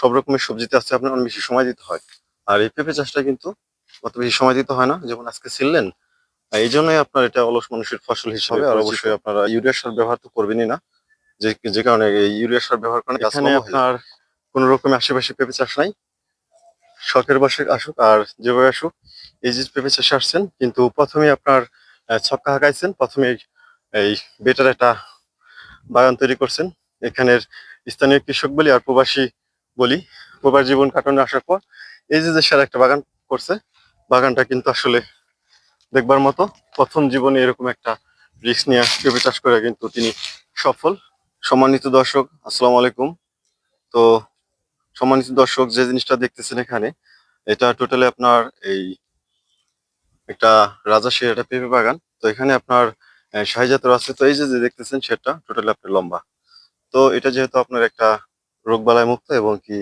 সব রকমের সবজিতে আছে আপনার অনেক বেশি সময় দিতে হয়। আর এই পেঁপে চাষটা কিন্তু অত বেশি সময় দিতে হয় না। যেমন আজকে ছিললেন এই জন্যই আপনার এটা অলস মানুষের ফসল হিসাবে আর অবশ্যই আপনারা ইউরিয়া সার ব্যবহার তো করবেনই না। যে যে কারণে এই ইউরিয়া সার ব্যবহার করেন এখানে আপনার কোন রকমের আশেপাশে পেঁপে চাষ নাই। শখের বসে আসুক আর যেভাবে আসুক এই যে পেঁপে চাষে আসছেন কিন্তু প্রথমে আপনার ছক্কা হাঁকাইছেন প্রথমে এই বেটার একটা বাগান তৈরি করছেন। এখানের স্থানীয় কৃষক বলি আর প্রবাসী বলি, প্রবাস জীবন কাটানো আসার পর এই যে যে সার একটা বাগান করছে, বাগানটা কিন্তু আসলে দেখবার মতো প্রথম জীবনে এরকম একটা রিস্ক নিয়ে পেঁপে চাষ করে কিন্তু তিনি সফল। সম্মানিত দর্শক, আসসালামু আলাইকুম। তো সম্মানিত দর্শক, যে জিনিসটা দেখতেছেন এখানে, এটা টোটালি আপনার এই একটা রাজাশাহী একটা পেঁপে বাগান। তো এখানে আপনার শাহিজাতর আছে। তো এই যে দেখতেছেন, সেটা টোটালি আপনার লম্বা। তো এটা যেহেতু আপনার একটা রোগবালাই মুক্ত এবং কি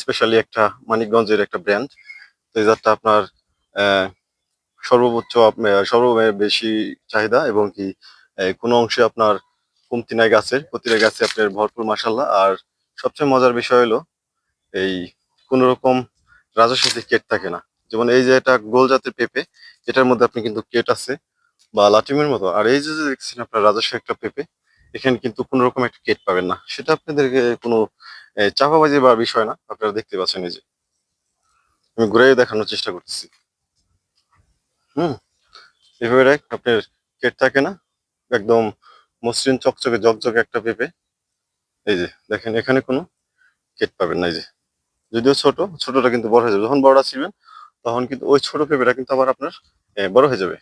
স্পেশালি একটা মানিকগঞ্জের একটা ব্র্যান্ড তো এই জাতটা আপনার সর্বোচ্চ সর্ব বেশি চাহিদা এবং কি কোনো অংশে আপনার কমতি নাই গাছের, প্রতিটা গাছে আপনার ভরপুর মাসাল্লাহ আর সবচেয়ে মজার বিষয় হলো, এই কোন রকম রাজস্বী কেট থাকে না। যেমন এই যে এটা গোল জাতের পেঁপে, এটার মধ্যে আপনি কিন্তু কেট আছে বা লাটিমের মতো। আর এই যে দেখছেন আপনার রাজস্ব একটা পেঁপে, এখানে কিন্তু কোন রকম একটা কেট পাবেন না। সেটা আপনাদেরকে কোনো চাপাবাজি বা বিষয় না, আপনারা দেখতে পাচ্ছেন এই যে। আমি ঘুরে দেখানোর চেষ্টা করতেছি। হুম, এভাবে আপনার কেট থাকে না, একদম মসৃণ, চকচকে জকজকে একটা পেঁপে। এই যে, দেখেন, এখানে কোনো কেট পাবেন না, এই যে। যদিও ছোট, ছোটটা কিন্তু বড় হয়ে যাবে। যখন বড়টা ছিবেন তখন কিন্তু ওই ছোট পেঁপেটা কিন্তু আবার আপনার বড় হয়ে যাবে।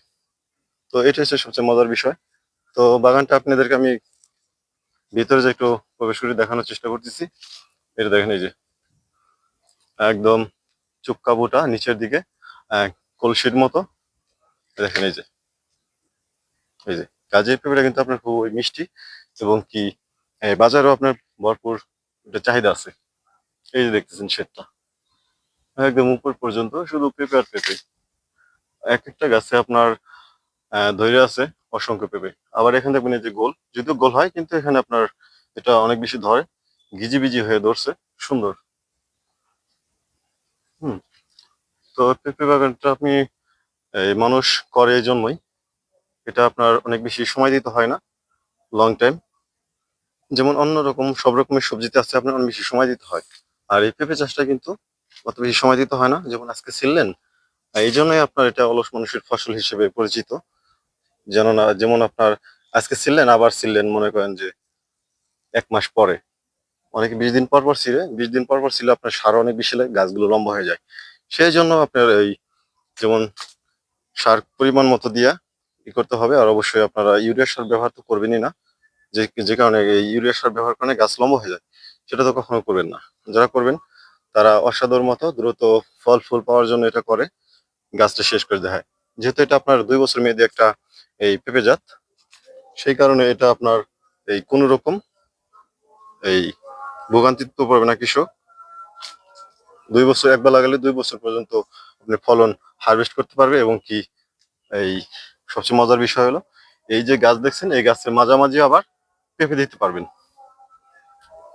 তো এটা হচ্ছে সবচেয়ে মজার বিষয়। তো বাগানটা আপনাদেরকে আমি ভিতরে যে একটু প্রবেশ করে দেখানোর চেষ্টা করতেছি। এটা দেখেন এই যে। একদম চুপকা বুটা নিচের দিকে কলসির মতো। দেখেন এই যে। এই যে। কাজের পেঁপেটা কিন্তু আপনার খুব মিষ্টি এবং কি বাজারেও আপনার ভরপুর একটা চাহিদা আছে। এই যে দেখতেছেন শেডটা একদম উপর পর্যন্ত শুধু পেঁপে আর পেঁপে। এক একটা গাছে আপনার ধৈর্য আছে অসংখ্য পেঁপে। আবার এখানে দেখবেন এই যে গোল। যদিও গোল হয়, কিন্তু এখানে আপনার এটা অনেক বেশি ধরে। গিজি বিজি হয়ে ধরছে। সুন্দর। হুম। তো পেঁপে বাগানটা আপনি, এই মানুষ করে জন্যই। এটা আপনার অনেক বেশি সময় দিতে হয় না। লং টাইম যেমন অন্য রকম, সব রকমের সবজিতে আছে, আপনার অনেক বেশি সময় দিতে হয়। আর এই পেঁপে চাষটা কিন্তু অত বেশি সময় দিতে হয় না। যেমন আজকে ছিললেন এই জন্যই আপনার এটা অলস মানুষের ফসল হিসেবে পরিচিত। যেন না, যেমন আপনার আজকে ছিললেন আবার ছিললেন মনে করেন যে এক মাস পরে। অনেকে বিশ দিন পর পর ছিঁড়ে বিশ দিন পর পর ছিল আপনার সার অনেক বেশি লাগে, গাছগুলো লম্বা হয়ে যায়। সেই জন্য আপনার এই যেমন সার পরিমাণ মতো দিয়া ই করতে হবে, আর অবশ্যই আপনারা ইউরিয়া সার ব্যবহার তো করবেনই না। যে যে কারণে ইউরিয়া সার ব্যবহার করলে গাছ লম্বা হয়ে যায়, সেটা তো কখনো করবেন না। যারা করবেন, তারা অসাধুর মতো দ্রুত ফল ফুল পাওয়ার জন্য এটা করে, গাছটা শেষ করে দেয় যেহেতু এটা আপনার দুই বছর মেয়াদি একটা এই পেঁপে জাত, সেই কারণে এটা আপনার এই কোনো রকম এই ভোগান্তিত্ব পড়বে না কৃষক। দুই বছর একবার লাগালে দুই বছর পর্যন্ত আপনি ফলন হারভেস্ট করতে পারবে এবং কি এই সবচেয়ে মজার বিষয় হলো, এই যে গাছ দেখছেন, এই গাছের মাঝামাঝি আবার পেঁপে দিতে পারবেন।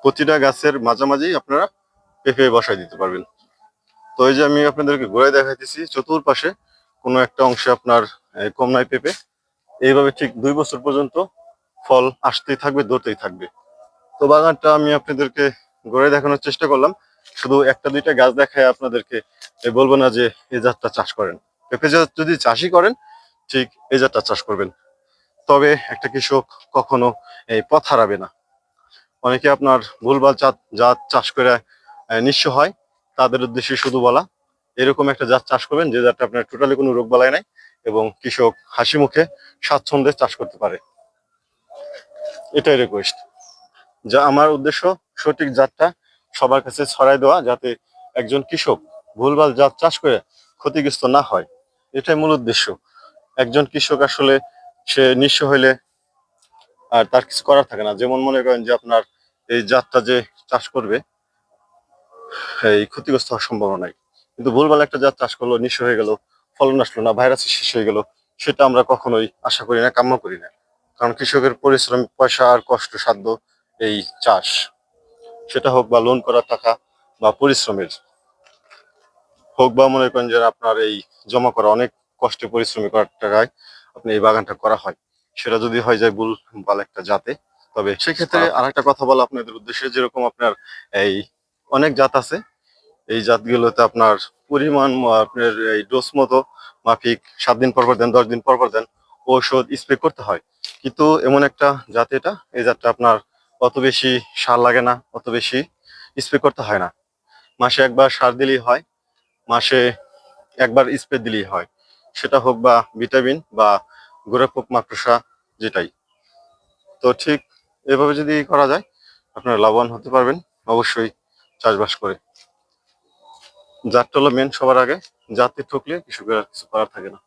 প্রতিটা গাছের মাঝামাঝি আপনারা পেঁপে বসায় দিতে পারবেন। তো এই যে আমি আপনাদেরকে ঘুরাই দেখাইতেছি, চতুর্পাশে কোনো একটা অংশে আপনার কম নাই পেঁপে। এইভাবে ঠিক দুই বছর পর্যন্ত ফল আসতেই থাকবে, ধরতেই থাকবে। তো বাগানটা আমি আপনাদেরকে ঘুরে দেখানোর চেষ্টা করলাম। শুধু একটা দুইটা গাছ দেখায় আপনাদেরকে বলব না যে এই জাতটা চাষ করেন। পেঁপে জাত যদি চাষই করেন, ঠিক এই জাতটা চাষ করবেন। তবে একটা কৃষক কখনো এই পথ হারাবে না। অনেকে আপনার ভুলভাল জাত জাত চাষ করে নিঃস্ব হয়। তাদের উদ্দেশ্যে শুধু বলা, এরকম একটা জাত চাষ করবেন যে জাতটা আপনার টোটালি কোনো রোগ বালাই নাই এবং কৃষক হাসি মুখে স্বাচ্ছন্দ্যে চাষ করতে পারে। এটাই রিকোয়েস্ট যা আমার উদ্দেশ্য সঠিক জাতটা সবার কাছে ছড়াই দেওয়া যাতে একজন কৃষক ভুলভাল জাত চাষ করে ক্ষতিগ্রস্ত না হয়। এটাই মূল উদ্দেশ্য। একজন কৃষক আসলে সে নিঃস্ব হইলে আর তার কিছু করার থাকে না। যেমন মনে করেন যে আপনার এই জাতটা যে চাষ করবে, এই ক্ষতিগ্রস্ত হওয়ার সম্ভাবনা নাই। কিন্তু ভুলভাল একটা জাত চাষ করল, নিঃস্ব হয়ে গেল, ফলন আসলো না ভাইরাস শেষ হয়ে গেল, সেটা আমরা কখনোই আশা করি না, কাম্য করি না। কারণ কৃষকের পরিশ্রম, পয়সা আর কষ্ট সাধ্য এই চাষ। সেটা হোক বা লোন করা টাকা বা পরিশ্রমের। হোক বা মনে করেন যে আপনার এই জমা করা অনেক কষ্টে পরিশ্রমী করার টাকায় আপনি এই বাগানটা করা হয়। সেটা যদি হয় যায় বুল বাল একটা জাতে। তবে সেক্ষেত্রে আর একটা কথা বলা আপনাদের উদ্দেশ্যে যেরকম আপনার এই অনেক জাত আছে। এই জাতগুলোতে আপনার পরিমাণ আপনার এই ডোজ মতো মাফিক সাত দিন পর পর দেন দশ দিন পর পর দেন ঔষধ স্প্রে করতে হয়। কিন্তু এমন একটা জাত এটা এই জাতটা আপনার অত বেশি সার লাগে না, অত বেশি স্প্রে করতে হয় না। মাসে একবার সার দিলেই হয়, মাসে একবার স্প্রে দিলেই হয়। সেটা হোক বা ভিটামিন বা গোড়াপোক মাকড়সা যেটাই। তো ঠিক এভাবে যদি করা যায়, আপনারা লাভবান হতে পারবেন অবশ্যই চাষবাস করে। জাতটা হলো মেন সবার আগে, জাতে ঠকলে কৃষকের কিছু করার থাকে না।